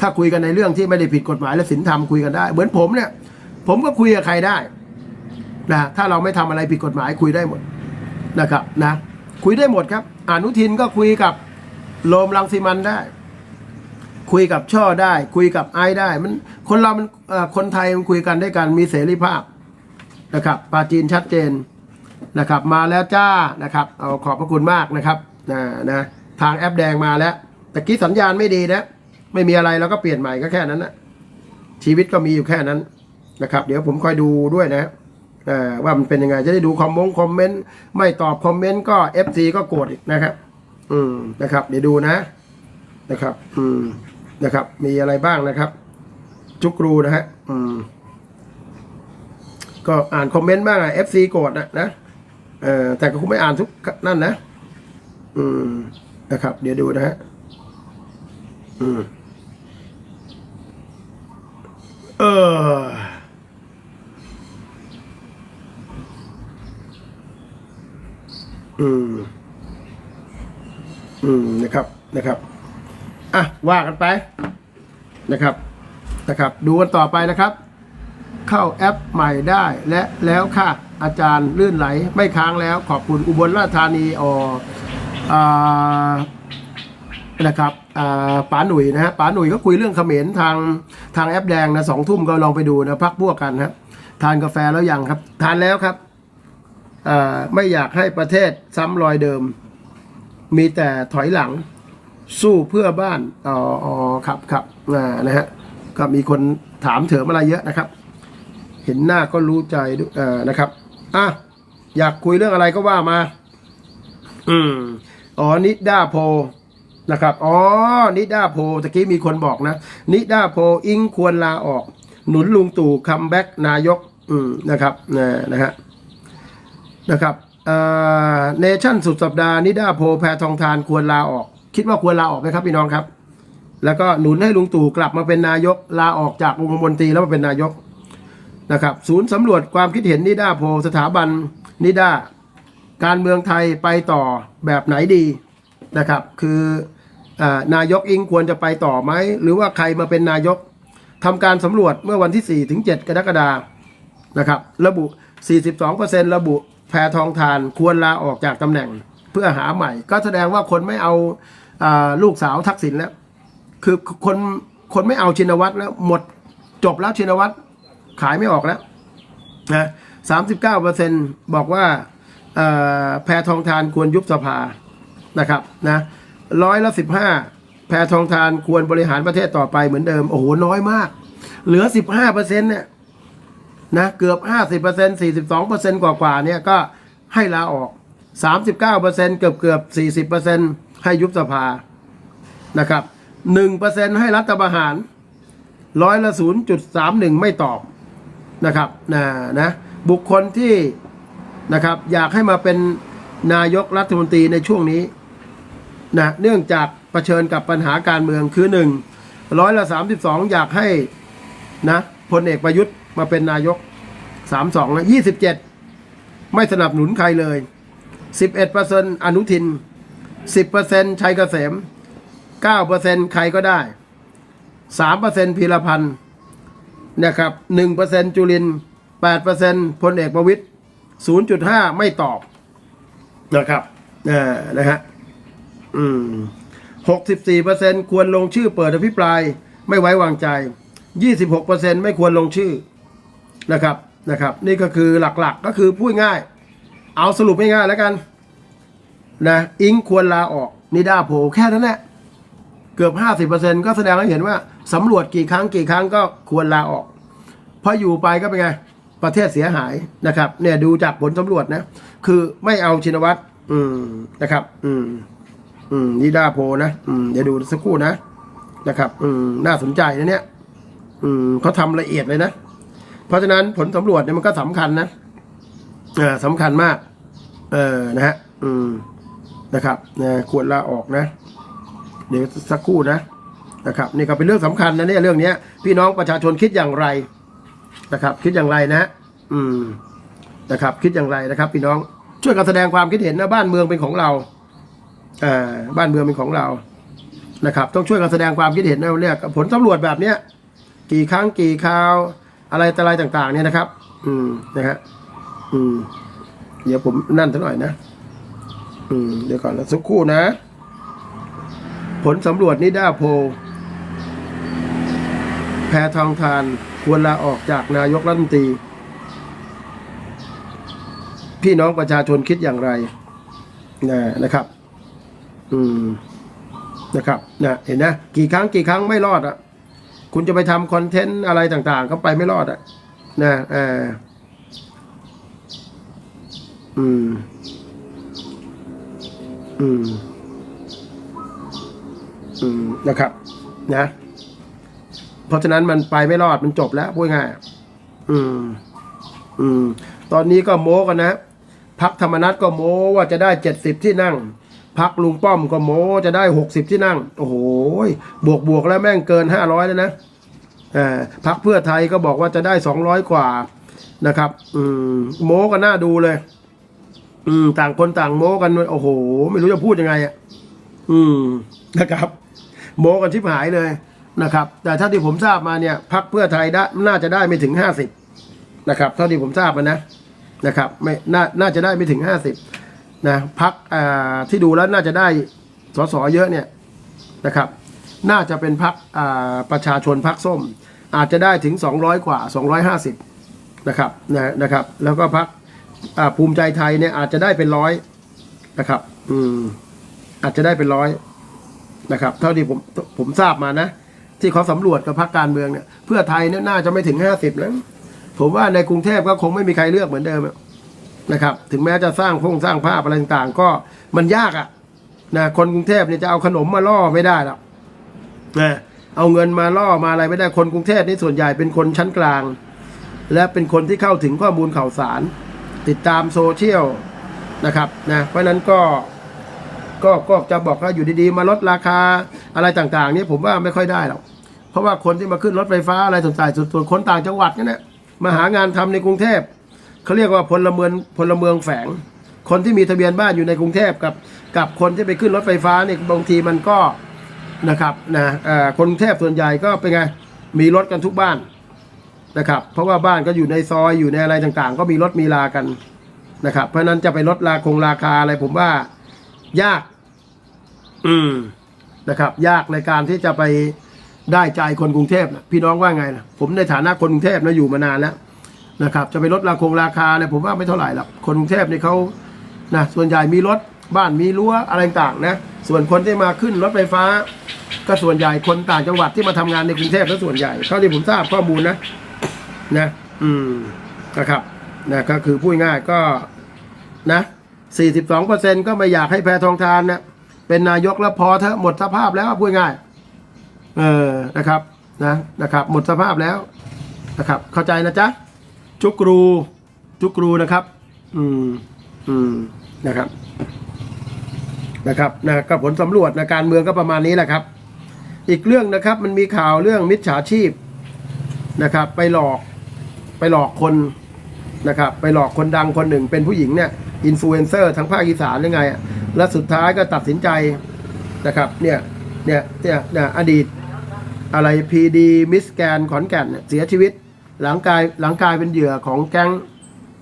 ถ้าคุยกันในเรื่องที่ไม่ได้ผิดกฎหมายและศีลธรรมคุยกันได้ เหมือนผมเนี่ย ผมก็คุยกับใครได้นะถ้าเราไม่ทำอะไรผิดกฎหมายคุยได้หมดนะครับนะคุยได้หมดครับ อนุทินก็คุยกับโลมลังสิมันได้ คุยกับช่อได้ คุยกับไอซ์ได้ มันคนเรามันคนไทยมันคุยกันได้กันมีเสรีภาพนะครับปาจีนชัดเจนนะครับ มาแล้วจ้านะครับ เอาขอบพระคุณมากนะครับนะนะทางแอปแดงมาแล้วตะกี้สัญญาณไม่ดีนะ ไม่มีอะไรเราก็เปลี่ยนใหม่ก็แค่นั้นนะชีวิตก็มีอยู่แค่นั้นนะครับ เดี๋ยวผมคอยดูด้วยนะว่ามันเป็นยังไงจะได้ดูคอมมงคอมเมนต์ไม่ตอบคอมเมนต์ก็ FC ก็โกรธอีกนะครับ อืมนะครับ เดี๋ยวดูนะนะครับ อืมนะครับ มีอะไรบ้างนะครับ จุกรูนะฮะอืม ก็อ่านคอมเมนต์บ้างอะ FC โกรธนะนะเออแต่ก็คงไม่อ่านทุกนั่นนะ อืมนะครับ เดี๋ยวดูนะฮะอืม เออ อืม อืม นะครับ นะครับ อะ ว่ากันไป นะครับ นะครับ ดูกันต่อไปนะครับ เข้าแอปใหม่ได้ และแล้วค่ะ อาจารย์ลื่นไหล ไม่ค้างแล้ว ขอบคุณอุบลราชธานีออ่านะครับอ่าป๋าหนุ่ยนะฮะป๋าหนุ่ยก็คุยเรื่องเขมรทาง ทางแอปแดงนะสองทุ่มก็ลองไปดูนะพักพวกกันครับทานกาแฟแล้วยังครับ ทานแล้วครับอ่าไม่อยากให้ประเทศซ้ำรอยเดิม มีแต่ถอยหลังสู้เพื่อบ้านอ๋ออครับครับอ่านะฮะก็มีคนถามเถิมอะไรเยอะนะครับ เห็นหน้าก็รู้ใจด้วยเอ่อนะครับอะอยากคุยเรื่องอะไรก็ว่ามา อืมอ๋อนิด้าโพ นะครับ อ๋อ นิด้าโพตะกี้มีคนบอกนะ นิด้าโพอิงควรลาออก หนุนลุงตู่คัมแบ็กนายก อืม นะครับนะนะฮะ นะครับเนชั่นสุดสัปดาห์นิด้าโพแพทองทานควรลาออก คิดว่าควรลาออกไหมครับพี่น้องครับ แล้วก็หนุนให้ลุงตู่กลับมาเป็นนายก ลาออกจากองคมนตรีแล้วมาเป็นนายก นะครับ ศูนย์สำรวจความคิดเห็นนิด้าโพสถาบันนิด้าการเมืองไทยไปต่อแบบไหนดีนะครับ คือ นายกอิงควรจะไปต่อไหม หรือว่าใครมาเป็นนายกทำการสำรวจเมื่อวันที่ 4 ถึง 7 กรกฎานะครับ ระบุ 42%ระบุแพทองทานควรลาออกจากตำแหน่งเพื่อหาใหม่ ก็แสดงว่าคนไม่เอาอาลูกสาวทักษิณแล้ว คือคนคนไม่เอาชินวัตรแล้วหมดจบแล้วชินวัตรขายไม่ออกแล้วนะสามสิบเก้าเปอร์เซ็นบอกว่าแพทองทานควรยุบสภานะครับนะ ร้อยละสิบห้าแพทองทานควรบริหารประเทศต่อไปเหมือนเดิม โอ้โห น้อยมาก เหลือสิบห้าเปอร์เซ็นต์เนี่ยนะเกือบห้าสิบเปอร์เซ็นต์สี่สิบสองเปอร์เซ็นต์กว่าๆเนี่ยก็ให้ลาออกสามสิบเก้าเปอร์เซ็นต์เกือบเกือบสี่สิบเปอร์เซ็นต์ให้ยุบสภานะครับหนึ่งเปอร์เซ็นต์ให้รัฐประหารร้อยละศูนย์จุดสามหนึ่งไม่ตอบนะครับนะนะบุคคลที่นะครับอยากให้มาเป็นนายกรัฐมนตรีในช่วงนี้ นะเนื่องจากเผชิญกับปัญหาการเมืองคือหนึ่งร้อยละสามสิบสองอยากให้นะพลเอกประยุทธ์มาเป็นนายกสามสองนะยี่สิบเจ็ดไม่สนับสนุนใครเลยสิบเอ็ดเปอร์เซ็นอนุทินสิบเปอร์เซ็นชัยเกษมเก้าเปอร์เซ็นใครก็ได้สามเปอร์เซ็นพีรพันธ์นะครับหนึ่งเปอร์เซ็นจุลินแปดเปอร์เซ็นพลเอกประวิตยศูนย์จุดห้าไม่ตอบนะครับอ่านะฮะ อืมหกสิบสี่เปอร์เซ็นควรลงชื่อเปิดอภิปราย ไม่ไว้วางใจยี่สิบหกเปอร์เซ็นไม่ควรลงชื่อนะครับนะครับ นี่ก็คือหลักๆก็คือพูดง่าย เอาสรุปง่ายๆแล้วกันนะอิงควรลาออกนิดาโพลแค่นั้นแหละเกือบ50%ก็แสดงให้เห็นว่าสำรวจกี่ครั้งกี่ครั้งก็ควรลาออก เพราะอยู่ไปก็เป็นไง ประเทศเสียหายนะครับ เนี่ยดูจากผลสำรวจนะ คือไม่เอาชินวัตรอืมนะครับ อืม อืมนิดาโพนะอืมเดี๋ยวดูสักครู่นะนะครับ อืมน่าสนใจนะเนี่ย อืมเขาทำละเอียดเลยนะ เพราะฉะนั้นผลสำรวจเนี่ยมันก็สำคัญนะอ่าสำคัญมาก เออนะฮะ อืมนะครับนะควรลาออกนะ เดี๋ยวสักครู่นะนะครับนี่ก็เป็นเรื่องสำคัญนะเนี่ยเรื่องเนี้ย พี่น้องประชาชนคิดอย่างไรนะครับ คิดอย่างไรนะอืมนะครับ คิดอย่างไรนะครับ พี่น้องช่วยกันแสดงความคิดเห็นนะบ้านเมืองเป็นของเรา บ้านเมืองเป็นของเรานะครับ ต้องช่วยกันแสดงความคิดเห็นนะเนี่ยผลสำรวจแบบเนี้ยกี่ครั้งกี่คราว อะไรต่ออะไรต่างๆ เนี่ยนะครับ อืมนะฮะอืม เดี๋ยวผมนั่นสักหน่อยนะอืมเดี๋ยวก่อนนะสักครู่นะ ผลสำรวจนิด้าโพแพทองทานควรลาออกจากนายกรัฐมนตรี พี่น้องประชาชนคิดอย่างไรนะนะครับ อืมนะครับนะเห็นนะกี่ครั้งกี่ครั้งไม่รอดอะ คุณจะไปทำคอนเทนต์อะไรต่างๆ ก็ไปไม่รอดอะ นะเอออืม อืม อืมนะครับ นะ เพราะฉะนั้นมันไปไม่รอดมันจบแล้วพูดง่ายอืม อืม ตอนนี้ก็โม้กันนะพักธรรมนัตก็โม้ว่าจะได้เจ็ดสิบที่นั่ง พักลุงป้อมก็โมจะได้หกสิบที่นั่ง โอ้โหบวกบวกแล้วแม่งเกินห้าร้อยแล้วนะอพักเพื่อไทยก็บอกว่าจะได้สองร้อยกว่านะครับอืมโมกันหน้าดูเลย อืม ต่างคนต่างโมกันโอ้โห ไม่รู้จะพูดยังไงอะอืมนะครับ โมกันชิบหายเลยนะครับ แต่ถ้าที่ผมทราบมาเนี่ยพักเพื่อไทยได้น่าจะได้ไม่ถึงห้าสิบนะครับ เท่าที่ผมทราบมานะนะครับ ไม่น่าน่าจะได้ไม่ถึงห้าสิบ นะพักที่ดูแล้วน่าจะได้สสเยอะเนี่ยนะครับ น่าจะเป็นพักประชาชนพักส้ม อาจจะได้ถึง 200 กว่า 250นะครับนะนะครับ แล้วก็พักภูมิใจไทยเนี่ยอาจจะได้เป็นร้อยนะครับอืมอาจจะได้เป็นร้อยนะครับ เท่าที่ผมผมทราบมานะ ที่เขาสำรวจกับพรรคการเมืองเนี่ยเพื่อไทยเนี่ยน่าจะไม่ถึงห้าสิบแล้วผมว่าในกรุงเทพก็คงไม่มีใครเลือกเหมือนเดิม นะครับ ถึงแม้จะสร้างพงสร้างภาพอะไรต่างๆ ก็มันยากอะ่ะนะคนกรุงเทพเนี่ยจะเอาขนมมาล่อไม่ได้หรอกนะเอาเงินมาล่อมาอะไรไม่ได้คนกรุงเทพนี่ส่วนใหญ่เป็นคนชั้นกลาง และเป็นคนที่เข้าถึงข้อมูลข่าวสาร ติดตามโซเชียลนะครับนะเพราะนั้นก็ก็ก็จะบอกว่าอยู่ดีๆ มาลดราคาอะไรต่างๆ นี่ผมว่าไม่ค่อยได้หรอกเพราะว่าคนที่มาขึ้นรถไฟฟ้าอะไรส่วนใหญ่ส่วนคนต่างจังหวัดเนี่ยมาหางานทำในกรุงเทพ เขาเรียกว่าพลเมืองพลเมืองแฝง คนที่มีทะเบียนบ้านอยู่ในกรุงเทพกับกับคนที่ไปขึ้นรถไฟฟ้าเนี่ยบางทีมันก็นะครับนะเอ่อคนกรุงเทพส่วนใหญ่ก็เป็นไงมีรถกันทุกบ้านนะครับ เพราะว่าบ้านก็อยู่ในซอยอยู่ในอะไรต่างๆ ก็มีรถมีลากันนะครับ เพราะฉะนั้นจะไปลดราคงราคาอะไรผมว่า ยาก อืมนะครับ ยากในการที่จะไปได้ใจคนกรุงเทพนะพี่น้องว่าไงนะผมในฐานะคนกรุงเทพนะอยู่มานานแล้ว นะครับจะไปลดราคงราคาเนี่ยผมว่าไม่เท่าไหร่หรอกคนกรุงเทพเนี่ยเขานะส่วนใหญ่มีรถบ้านมีรั้วอะไรต่างนะส่วนคนที่มาขึ้นรถไฟฟ้า ก็ส่วนใหญ่คนต่างจังหวัดที่มาทำงานในกรุงเทพก็ส่วนใหญ่เท่าที่ผมทราบข้อมูลนะนะอืมนะครับนะก็คือพูดง่ายก็นะสี่สิบสองเปอร์เซ็นก็ไม่อยากให้แพทองทานนี่ยเป็นนายกแล้วพอเถอะหมดสภาพแล้วพูดง่าย เออนะครับนะนะครับ หมดสภาพแล้วนะครับ เข้าใจนะจ๊ะ จุกรูจุกรูนะครับ อืมอืมนะครับนะครับนะก็ผลสำรวจนะการเมืองก็ประมาณนี้แหละครับ อีกเรื่องนะครับมันมีข่าวเรื่องมิจฉาชีพนะครับ ไปหลอกไปหลอกคนนะครับ ไปหลอกคนดังคนหนึ่งเป็นผู้หญิงเนี่ยอินฟลูเอนเซอร์ทางภาคอีสานยังไงแล้วสุดท้ายก็ตัดสินใจนะครับเนี่ยเนี่ยเนี่ยอดีตอะไรพีดีมิสแกนขอนแก่นเสียชีวิต หลังกายหลังกายเป็นเหยื่อของแก๊ง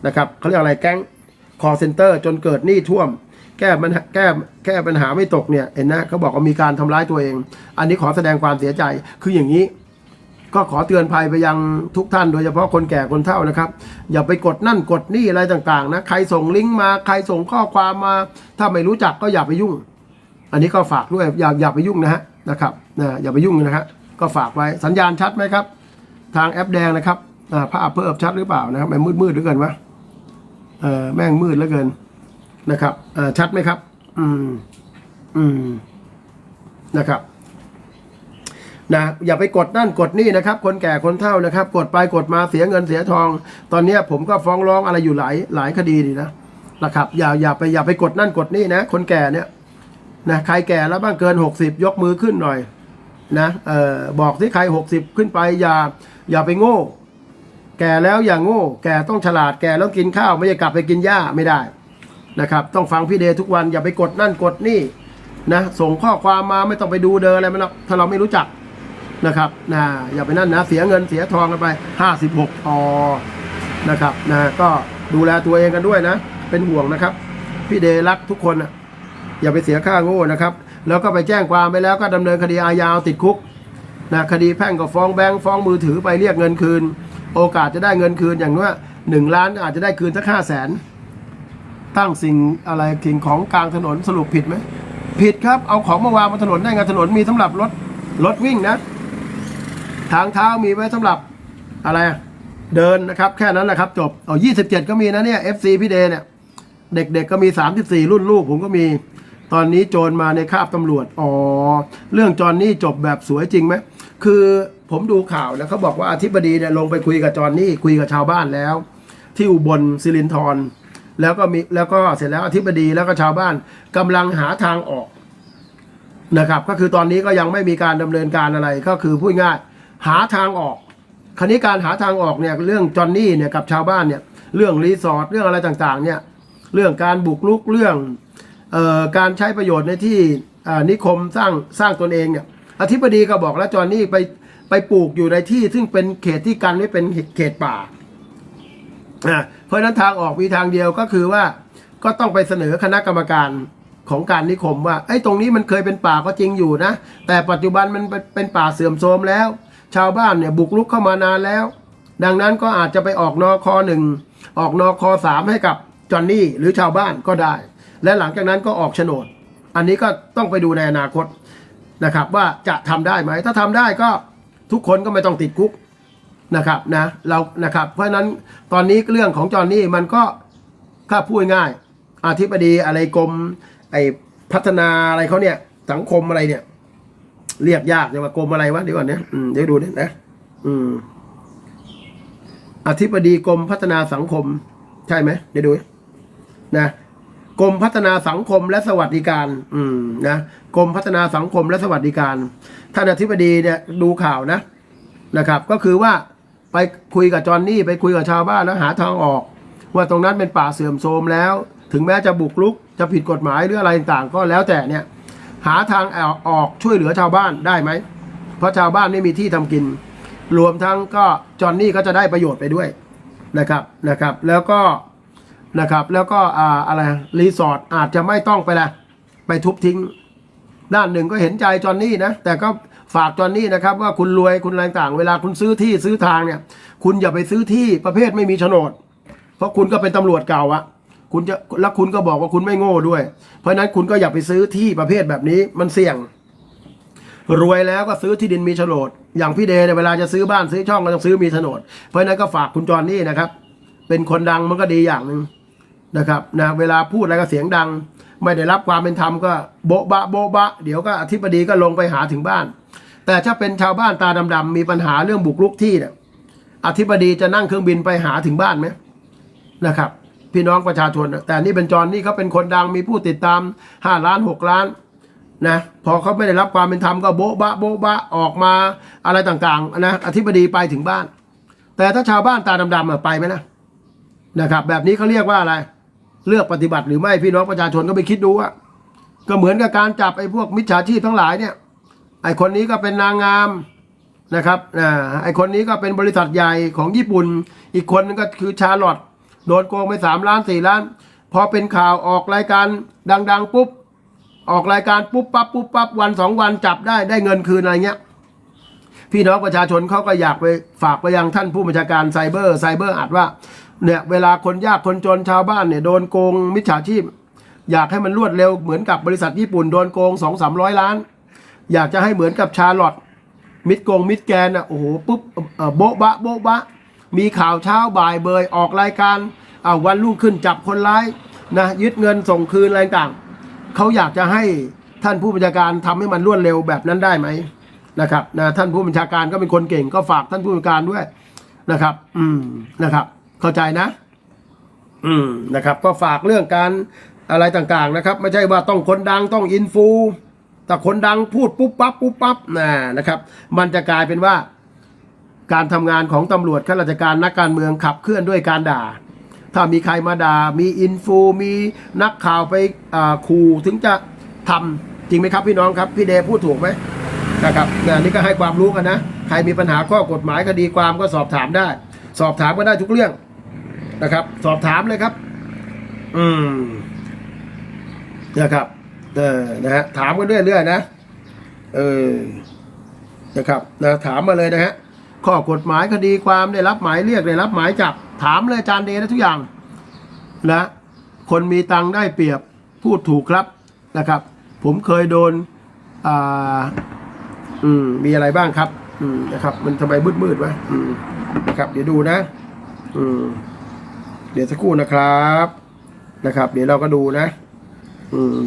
นะครับเขาเรียกอะไรแก๊งคอเซ็นเตอร์จนเกิดหนี้ท่วม แก้ปัญหาแก้แก้ปัญหาไม่ตกเนี่ยเห็นนะเขาบอกว่ามีการทำร้ายตัวเอง อันนี้ขอแสดงความเสียใจคืออย่างนี้ ก็ขอเตือนภัยไปยังทุกท่านโดยเฉพาะคนแก่คนเฒ่านะครับ อย่าไปกดนั่นกดนี่อะไรต่างๆนะใครส่งลิงก์มาใครส่งข้อความมา ถ้าไม่รู้จักก็อย่าไปยุ่ง อันนี้ก็ฝากด้วยอย่าอย่าไปยุ่งนะฮะนะครับนะอย่าไปยุ่งนะฮะก็ฝากไว้สัญญาณชัดไหมครับ ทางแอปแดงนะครับภาพเพิ่มชัดหรือเปล่านะครับมันมืดมืดหลือเกินวะเออแม่งมืดเหลือเกินนะครับอ่าชัดไหมครับ อืม อืมนะครับนะอย่าไปกดนั่นกดนี่นะครับ คนแก่คนเฒ่านะครับ กดไปกดมาเสียเงินเสียทอง ตอนนี้ผมก็ฟ้องร้องอะไรอยู่หลายหลายคดีดีนะนะครับ อย่าอย่าไปอย่าไปกดนั่นกดนี่นะ คนแก่เนี่ยนะใครแก่แล้วบ้างเกินหกสิบยกมือขึ้นหน่อย นะเอ่อบอกที่ใครหกสิบขึ้นไปอย่าอย่าไปโง่ แก่แล้วอย่าโง่ แก่ต้องฉลาดแก่แล้วกินข้าว ไม่ใช่กลับไปกินหญ้าไม่ได้นะครับ ต้องฟังพี่เดทุกวันอย่าไปกดนั่นกดนี่นะส่งข้อความมาไม่ต้องไปดูเดินอะไรมันหรอกถ้าเราไม่รู้จักนะครับนะอย่าไปนั่นนะเสียเงินเสียทองกันไปห้าสิบหกอนะครับนะก็ดูแลตัวเองกันด้วยนะ เป็นห่วงนะครับ พี่เดรักทุกคนอะอย่าไปเสียค่าโง่นะครับ แล้วก็ไปแจ้งความไปแล้วก็ดำเนินคดีอาญาติดคุกนะคดีแพ่งก็ฟ้องแบงค์ฟ้องมือถือไปเรียกเงินคืน โอกาสจะได้เงินคืนอย่างว่าหนึ่งล้านอาจจะได้คืนสักห้าแสนตั้งสิ่งอะไรสิ่งของกลางถนนสรุปผิดไหมผิดครับเอาของมาวางบนถนนได้ไงถนนมีสำหรับรถรถวิ่งนะ ทางเท้ามีไว้สำหรับอะไรเดินนะครับ แค่นั้นแหละครับ จบเอา27ก็มีนะเนี่ย FC พี่เดเนี่ยเด็กๆก็มี34รุ่นลูกผมก็มี ตอนนี้โจรมาในคาบตำรวจ อ๋อ เรื่องจอนนี่จบแบบสวยจริงไหม คือผมดูข่าวแล้วเขาบอกว่าอธิบดีเนี่ยลงไปคุยกับจอนนี่คุยกับชาวบ้านแล้ว ที่อุบลสิรินธรแล้วก็มีแล้วก็เสร็จแล้วอธิบดีแล้วก็ชาวบ้านกำลังหาทางออกนะครับ ก็คือตอนนี้ก็ยังไม่มีการดำเนินการอะไรก็คือพูดง่ายหาทางออกคราวนี้การหาทางออกเนี่ยเรื่องจอนนี่เนี่ยกับชาวบ้านเนี่ยเรื่องรีสอร์ทเรื่องอะไรต่างๆเนี่ยเรื่องการบุกรุกเรื่อง การใช้ประโยชน์ในที่นิคมสร้างสร้างตนเองเนี่ยอธิบดีก็บอกแล้วจอนนี่ไปไปปลูกอยู่ในที่ ซึ่งเป็นเขตที่กันไม่เป็นเขตป่าเพราะนั้นทางออกมีทางเดียวก็คือว่าก็ต้องไปเสนอคณะกรรมการของการนิคมว่าไอ้ตรงนี้มันเคยเป็นป่าก็จริงอยู่นะ แต่ปัจจุบันมันเป็นเป็นป่าเสื่อมโทรมแล้ว ชาวบ้านเนี่ยบุกรุกเข้ามานานแล้ว ดังนั้นก็อาจจะไปออกนอคอหนึ่งออกนอคอสามให้กับจอนนี่หรือชาวบ้านก็ได้ และหลังจากนั้นก็ออกโฉนด อันนี้ก็ต้องไปดูในอนาคตนะครับ ว่าจะทำได้ไหม ถ้าทำได้ก็ทุกคนก็ไม่ต้องติดคุกนะครับนะเรานะครับเพราะฉะนั้นตอนนี้เรื่องของจอนนี่มันก็ถ้าพูดง่ายอธิบดีอะไรกรมไอพัฒนาอะไรเขาเนี่ยสังคมอะไรเนี่ย เรียกยากจะว่ากรมอะไรวะเดี๋ยวก่อนเนี่ยเดี๋ยวดูเนี่ยนะอืมอธิบดีกรมพัฒนาสังคม ใช่ไหมเดี๋ยวดูนะ กรมพัฒนาสังคมและสวัสดิการ อืมนะกรมพัฒนาสังคมและสวัสดิการท่านอธิบดีเนี่ยดูข่าวนะนะครับ ก็คือว่าไปคุยกับจอนนี่ไปคุยกับชาวบ้านแล้วหาทางออก ว่าตรงนั้นเป็นป่าเสื่อมโทรมแล้ว ถึงแม้จะบุกรุกจะผิดกฎหมายหรืออะไรต่างก็แล้วแต่เนี่ย หาทางออกช่วยเหลือชาวบ้านได้ไหมเพราะชาวบ้านไม่มีที่ทำกิน รวมทั้งก็จอนนี่ก็จะได้ประโยชน์ไปด้วยนะครับนะครับ แล้วก็ นะครับ แล้วก็อ่าอะไรรีสอร์ทอาจจะไม่ต้องไปละไปทุบทิ้ง ด้านหนึ่งก็เห็นใจจอนนี่นะ แต่ก็ฝากจอนนี่นะครับ ว่าคุณรวยคุณอะไรต่างเวลาคุณซื้อที่ซื้อทางเนี่ย คุณอย่าไปซื้อที่ประเภทไม่มีโฉนด เพราะคุณก็เป็นตำรวจเก่าอะคุณจะแล้วคุณก็บอกว่าคุณไม่โง่ด้วย เพราะฉะนั้นคุณก็อย่าไปซื้อที่ประเภทแบบนี้มันเสี่ยง รวยแล้วก็ซื้อที่ดินมีโฉนด อย่างพี่เดย์เนี่ยเวลาจะซื้อบ้านซื้อช่องก็ต้องซื้อมีโฉนด เพราะฉะนั้นก็ฝากคุณจอนนี่นะครับ เป็นคนดังมันก็ดีอย่างหนึ่ง นะครับนะเวลาพูดอะไรก็เสียงดัง ไม่ได้รับความเป็นธรรมก็โบ๊ะบะโบ๊ะบะ เดี๋ยวก็อธิบดีก็ลงไปหาถึงบ้าน แต่ถ้าเป็นชาวบ้านตาดำๆมีปัญหาเรื่องบุกรุกที่เนี่ยอธิบดีจะนั่งเครื่องบินไปหาถึงบ้านไหมนะครับ พี่น้องประชาชน แต่นี่เป็นจอนนี่เขาเป็นคนดังมีผู้ติดตามห้าล้านหกล้านนะพอเขาไม่ได้รับความเป็นธรรมก็โบ๊ะบะโบ๊ะบะออกมาอะไรต่างๆนะอธิบดีไปถึงบ้าน แต่ถ้าชาวบ้านตาดำๆไปไหมนะนะครับ แบบนี้เขาเรียกว่าอะไร เลือกปฏิบัติหรือไม่พี่น้องประชาชนก็ไปคิดดูว่าก็เหมือนกับการจับไอ้พวกมิจฉาชีพทั้งหลายเนี่ย ไอ้คนนี้ก็เป็นนางงามนะครับอ่าไอ้คนนี้ก็เป็นบริษัทใหญ่ของญี่ปุ่น อีกคนนึงก็คือชาร์ลอตโดนโกงไปสามล้านสี่ล้าน พอเป็นข่าวออกรายการดัง ๆ ปุ๊บ ออกรายการปุ๊บปั๊บปุ๊บปั๊บวันสองวันจับได้ได้เงินคืนอะไรเงี้ย พี่น้องประชาชนเขาก็อยากไปฝากไปยังท่านผู้บัญชาการไซเบอร์ไซเบอร์อาจว่า เนี่ยเวลาคนยากคนจนชาวบ้านเนี่ยโดนโกงมิจฉาชีพ อยากให้มันรวดเร็วเหมือนกับบริษัทญี่ปุ่นโดนโกงสองสามร้อยล้าน อยากจะให้เหมือนกับชาลอตมิดโกงมิดแกนอะโอ้โหปุ๊บโบ๊ะบะโบ๊ะบะ มีข่าวเช้าบ่ายเบยออกรายการอ่าวันรุ่งขึ้นจับคนร้ายนะยึดเงินส่งคืนอะไรต่างเขาอยากจะให้ท่านผู้บัญชาการทำให้มันรวดเร็วแบบนั้นได้ไหมนะครับนะท่านผู้บัญชาการก็เป็นคนเก่งก็ฝากท่านผู้บัญชาการด้วยนะครับ อืมนะครับ เข้าใจนะ อืมนะครับ ก็ฝากเรื่องการอะไรต่างๆนะครับ ไม่ใช่ว่าต้องคนดังต้องอินฟูแต่คนดังพูดปุ๊บปั๊บปุ๊บปั๊บนะนะครับ มันจะกลายเป็นว่า การทำงานของตำรวจข้าราชการนักการเมืองขับเคลื่อนด้วยการด่า ถ้ามีใครมาด่า มีอินฟูมีนักข่าวไปอ่าขู่ถึงจะทจริงไหมครับพี่น้องครับ พี่เดพูดถูกไหมนะครับเนี่ยนี่ก็ให้ความรู้กันนะ ใครมีปัญหาข้อกฎหมายคดีความก็สอบถามได้ สอบถามก็ได้ทุกเรื่อง นะครับ สอบถามเลยครับ อืมนะครับ เออนะฮะถามกันเรื่อยๆนะเออนะครับนะถามมาเลยนะฮะข้อกฎหมายคดีความได้รับหมายเรียกได้รับหมายจับถามเลยอาจารย์เดนะทุกอย่างนะคนมีตังค์ได้เปรียบพูดถูกครับนะครับ ผมเคยโดนอ่าอืมมีอะไรบ้างครับ อืมนะครับ มันทำไมมืดมืดๆวะอืมนะครับ เดี๋ยวดูนะ อืม เดี๋ยวสักครู่นะครับนะครับ เดี๋ยวเราก็ดูนะ อืม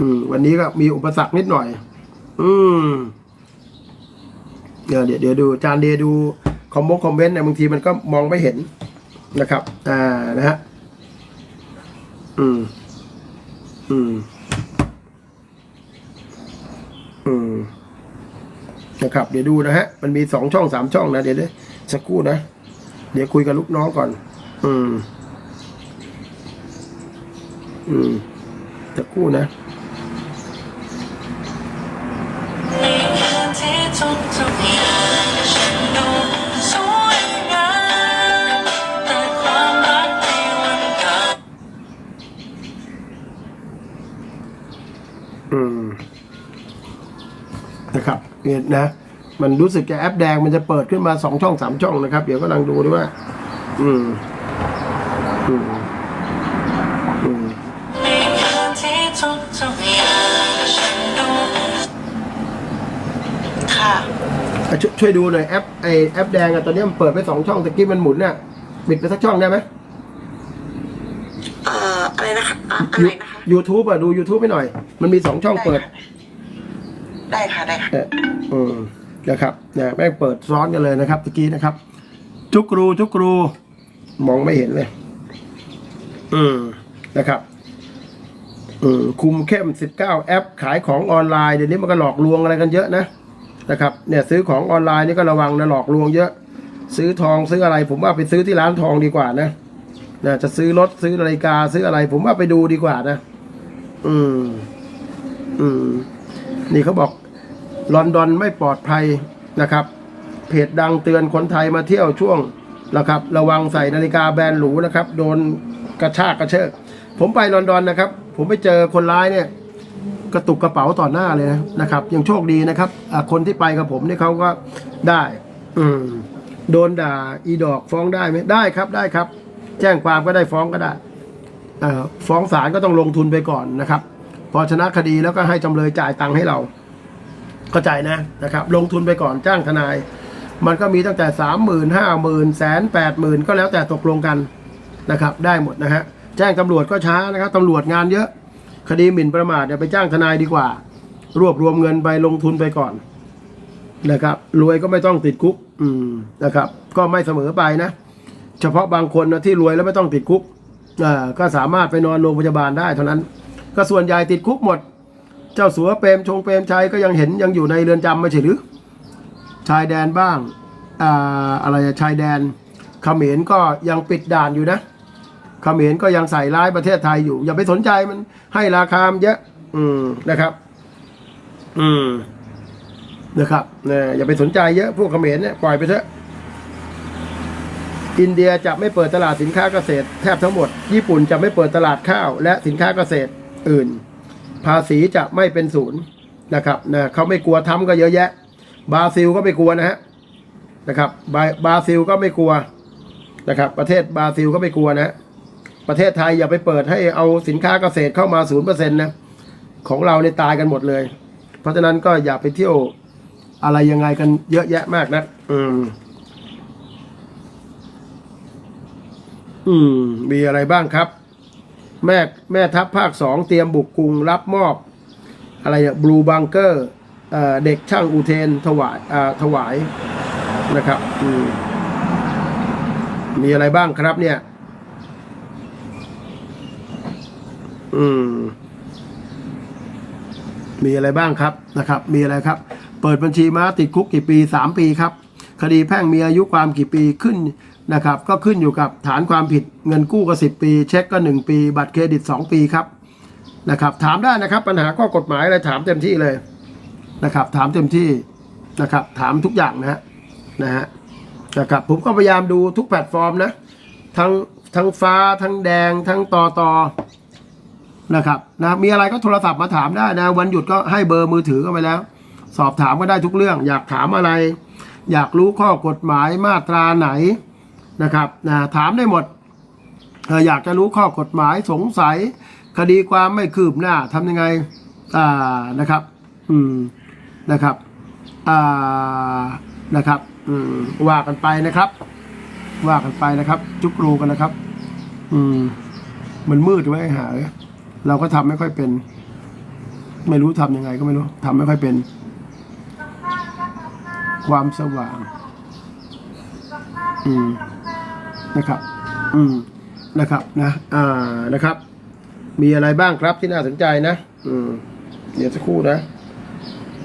อืม วันนี้ก็มีอุปสรรคนิดหน่อย อืมเดี๋ยวเดี๋ยวเดี๋ยวดูจารย์เดียดูคอมมงคอมเมนต์เนี่ยบางทีมันก็มองไม่เห็นนะครับ อ่านะฮะอืม อืม อืมนะครับ เดี๋ยวดูนะฮะ มันมีสองช่องสามช่องนะ เดี๋ยวเดี๋ยวสักครู่นะ เดี๋ยวคุยกับลูกน้องก่อน อืม อืมสักครู่นะอืมนะครับเนี่ยนะ มันรู้สึกจะแอปแดงมันจะเปิดขึ้นมาสองช่องสามช่องนะครับ เดี๋ยวกำลังดูด้วยว่า อืม อืมอืมค่ะอะช่วยช่วยดูหน่อยแอปไอแอปแดงอะตอนนี้มันเปิดไปสองช่องตะกี้มันหมุนน่ะปิดไปสักช่องได้ไหม เอ่ออะไรนะคะอะอะไรนะคะยูทูบอะดู YouTube ไปหน่อย มันมีสองช่องเปิด ได้ค่ะได้ค่ะ เอออืมนะครับเนี่ยแม่งเปิดซ้อนกันเลยนะครับตะกี้นะครับ จุกรูจุกรู มองไม่เห็นเลย อืมนะครับอืมคุมเข้มสิบเก้าแอป ขายของออนไลน์เดี๋ยวนี้มันก็หลอกลวงอะไรกันเยอะนะนะครับ เนี่ยซื้อของออนไลน์นี่ก็ระวังนะหลอกลวงเยอะ ซื้อทองซื้ออะไร ผมว่าไปซื้อที่ร้านทองดีกว่านะนะจะซื้อรถซื้อนาฬิกาซื้ออะไร ผมว่าไปดูดีกว่านะอืม อืม นี่เขาบอกลอนดอนไม่ปลอดภัยนะครับ เพจดังเตือนคนไทยมาเที่ยวช่วงนะครับ ระวังใส่นาฬิกาแบรนด์หรูนะครับ โดน กระชากกระเชิกผมไปลอนดอนนะครับ ผมไปเจอคนร้ายเนี่ย กระตุกกระเป๋าต่อหน้าเลยนะครับยังโชคดีนะครับคนที่ไปกับผมเนี่ยเขาก็ได้ อืมโดนด่าอีดอกฟ้องได้ไหมได้ครับได้ครับ แจ้งความก็ได้ฟ้องก็ได้ฟ้องศาลก็ต้องลงทุนไปก่อนนะครับ พอชนะคดีแล้วก็ให้จำเลยจ่ายตังค์ให้เราเข้าใจนะนะครับ ลงทุนไปก่อนจ้างทนาย มันก็มีตั้งแต่สามหมื่นห้าหมื่นแสนแปดหมื่นก็แล้วแต่ตกลงกัน นะครับ ได้หมดนะฮะแจ้งตำรวจก็ช้านะครับตำรวจงานเยอะ คดีหมิ่นประมาทเนี่ยไปจ้างทนายดีกว่า รวบรวมเงินไปลงทุนไปก่อนนะครับรวยก็ไม่ต้องติดคุก อืมนะครับ ก็ไม่เสมอไปนะ เฉพาะบางคนนะที่รวยแล้วไม่ต้องติดคุกอ่าก็สามารถไปนอนโรงพยาบาลได้เท่านั้น ก็ส่วนใหญ่ติดคุกหมด เจ้าสัวเปรมชงเปรมชัยก็ยังเห็นยังอยู่ในเรือนจำไม่ใช่หรือ ชายแดนบ้างอ่าอะไรชายแดนเขมรก็ยังปิดด่านอยู่นะ เขมรก็ยังใส่ร้ายประเทศไทยอยู่ อย่าไปสนใจมันให้ราคามเยอะ อืมนะครับ อืมนะครับนี่อย่าไปสนใจเยอะพวกเขมรเนี่ยปล่อยไปเถอะอินเดียจะไม่เปิดตลาดสินค้าเกษตร แทบทั้งหมด ญี่ปุ่นจะไม่เปิดตลาดข้าว และสินค้าเกษตรอื่น ภาษีจะไม่เป็นศูนย์นะครับนะเขาไม่กลัวทำก็เยอะแยะ บราซิลก็ไม่กลัวนะฮะนะครับบราบาซิลก็ไม่กลัวนะครับ ประเทศบราซิลก็ไม่กลัวนะ ประเทศไทยอย่าไปเปิดให้เอาสินค้าเกษตรเข้ามาศูนย์เปอร์เซ็นต์นะของเราในยตายกันหมดเลย เพราะฉะนั้นก็อย่าไปเที่ยวอะไรยังไงกันเยอะแยะมากนะอืม อืม มีอะไรบ้างครับ แม่แม่ทัพภาคสองเตรียมบุกกรุงรับมอบ อะไรเนี่ยบลูบังเกอร์เด็กช่างอุเทนถวายถวายนะครับ อืมมีอะไรบ้างครับเนี่ย อืม มีอะไรบ้างครับนะครับ มีอะไรครับ เปิดบัญชีม้าติดคุกกี่ปีสามปีครับ คดีแพ่งมีอายุความกี่ปีขึ้นนะครับ ก็ขึ้นอยู่กับฐานความผิดเงินกู้ก็สิบปี เช็คก็หนึ่งปี บัตรเครดิตสองปีครับนะครับ ถามได้นะครับ ปัญหาข้อกฎหมายอะไรถามเต็มที่เลยนะครับ ถามเต็มที่นะครับ ถามทุกอย่างนะฮะนะฮะนะครับผมก็พยายามดูทุกแพลตฟอร์มนะ ทั้งทั้งฟ้าทั้งแดง ทั้งตอตอ นะครับนะมีอะไรก็โทรศัพท์มาถามได้นะ วันหยุดก็ให้เบอร์มือถือก็ไปแล้ว สอบถามก็ได้ทุกเรื่อง อยากถามอะไร อยากรู้ข้อกฎหมายมาตราไหนนะครับนะถามได้หมดเอ่ออยากจะรู้ข้อกฎหมายสงสัย คดีความไม่คืบหน้าทำยังไงอ่านะครับ อืมนะครับอ่านะครับอืมว่ากันไปนะครับ ว่ากันไปนะครับ จุกรูกันนะครับ อืมมันมืดไว้หาเลย เราก็ทำไม่ค่อยเป็น ไม่รู้ทำยังไงก็ไม่รู้ทำไม่ค่อยเป็น ความสว่าง อืมนะครับ อืมนะครับนะ อ่านะครับ มีอะไรบ้างครับที่น่าสนใจนะ อืม เดี๋ยวสักครู่นะ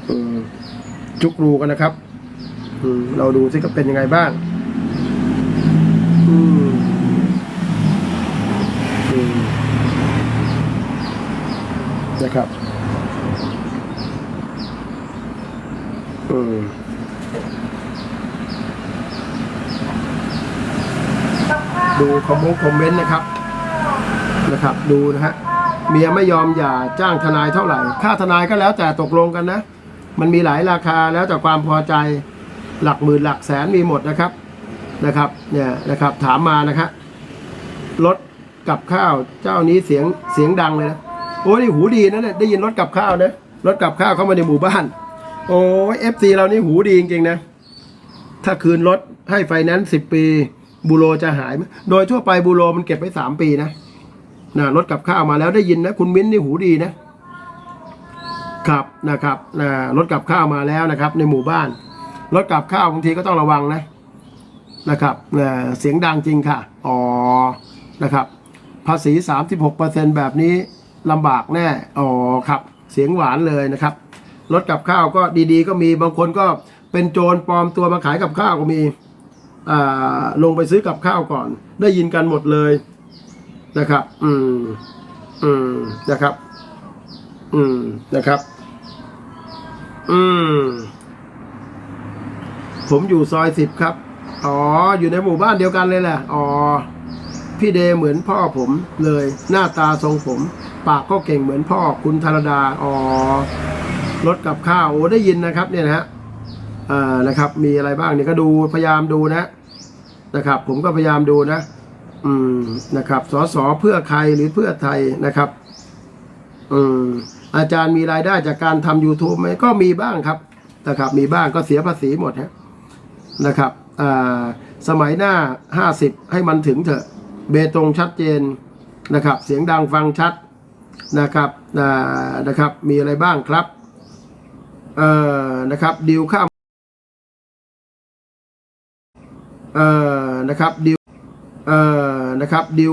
อืมจุกรูกันนะครับ อืมเราดูซิก็เป็นยังไงบ้าง อืม อืม นะครับอืมดูคอมเมนต์คอมเมนต์นะครับนะครับ ดูนะฮะเมียไม่ยอมหย่าจ้างทนายเท่าไหร่ ค่าทนายก็แล้วแต่ตกลงกันนะ มันมีหลายราคาแล้วแต่ความพอใจหลักหมื่นหลักแสนมีหมดนะครับนะครับเนี่ยนะครับถามมานะครับรถกับข้าวเจ้านี้เสียงเสียงดังเลยนะ โอ้ยนี่หูดีนะเนี่ยได้ยินรถกับข้าวนะรถกับข้าวเข้ามาในหมู่บ้าน โอ้ยเอฟซีเรานี่หูดีจริงๆนะ ถ้าคืนรถให้ไฟแนนซ์สิบปี บูโรจะหายไหมโดยทั่วไปบูโรมันเก็บไว้สามปีนะนะรถกับข้าวมาแล้วได้ยินนะ คุณมิ้นนี่หูดีนะครับนะครับนะรถกับข้าวมาแล้วนะครับ ในหมู่บ้าน รถกับข้าวบางทีก็ต้องระวังนะนะครับนะเสียงดังจริงค่ะ อ๋อนะครับ ภาษี 36%แบบนี้ ลำบากแน่ อ๋อครับ เสียงหวานเลยนะครับ รถกับข้าวก็ดีๆ ก็มี บางคนก็เป็นโจรปลอมตัวมาขายกับข้าวก็มี อ่า ลงไปซื้อกับข้าวก่อน ได้ยินกันหมดเลยนะครับ อืม อืม นะครับ อืม นะครับ อืม ผมอยู่ซอยสิบครับ อ๋อ อยู่ในหมู่บ้านเดียวกันเลยแหละ อ๋อ พี่เดเหมือนพ่อผมเลย หน้าตาทรงผม ปากก็เก่งเหมือนพ่อคุณธารดาอ๋อรถกับข้าวโอ้ได้ยินนะครับเนี่ยนะฮะอ่านะครับ มีอะไรบ้างเนี่ยก็ดูพยายามดูนะนะครับ ผมก็พยายามดูนะ อืมนะครับสสเพื่อใครหรือเพื่อไทยนะครับ อืมอาจารย์มีรายได้จากการทำ YouTube ไหมก็มีบ้างครับนะครับ มีบ้างก็เสียภาษีหมดฮะนะครับอ่าสมัยหน้า50ให้มันถึงเถอะ เบตงชัดเจนนะครับ เสียงดังฟังชัด นะครับนะนะครับ มีอะไรบ้างครับ เอ่อนะครับดิวข้ามเอ่อนะครับดิวเอ่อนะครับดิว